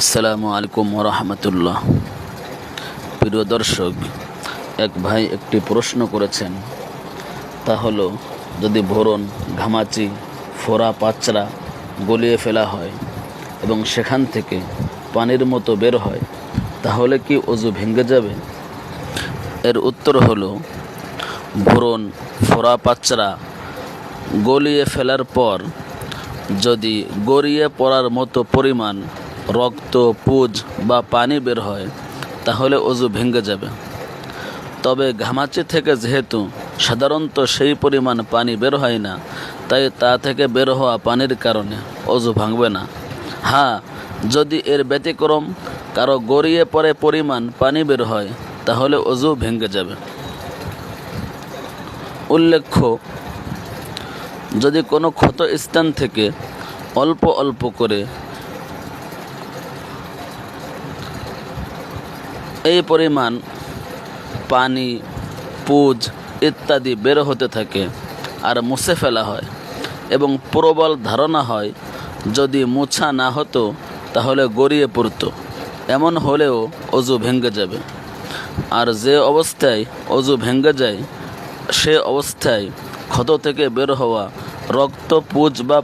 আসসালামু আলাইকুম রহমতুল্লাহ প্রিয় দর্শক, এক ভাই একটি প্রশ্ন করেছেন। তা হলো, যদি ভরণ, ঘামাচি, ফোড়া, পাচড়া গলিয়ে ফেলা হয় এবং সেখান থেকে পানির মতো বের হয়, তাহলে কি অজু ভেঙে যাবে? এর উত্তর হলো, ভরণ, ফোড়া, পাচড়া গলিয়ে ফেলার পর যদি গড়িয়ে পড়ার মতো পরিমাণ রক্ত, পুজ বা পানি বের হয়, তাহলে অজু ভেঙে যাবে। তবে ঘামাচি থেকে যেহেতু সাধারণত সেই পরিমাণ পানি বের হয় না, তাই তা থেকে বের হওয়া পানির কারণে অজু ভাঙবে না। হ্যাঁ যদি এর ব্যতিক্রম কারও গড়িয়ে পড়ে পরিমাণ পানি বের হয়, তাহলে অজু ভেঙে যাবে। উল্লেখ্য, যদি কোনো ক্ষত স্থান থেকে অল্প অল্প করে এই পরিমাণ পানি, পুজ ইত্যাদি বের হতে থাকে আর মুছে ফেলা হয় এবং প্রবল ধারণা হয়, যদি মুছা না হতো তাহলে গড়িয়ে পড়তো। এমন হলেও অজু ভেঙে যাবে। আর যে অবস্থায় অজু ভেঙে যায়, সে অবস্থায় ক্ষত থেকে বের হওয়া রক্ত, পুজ বা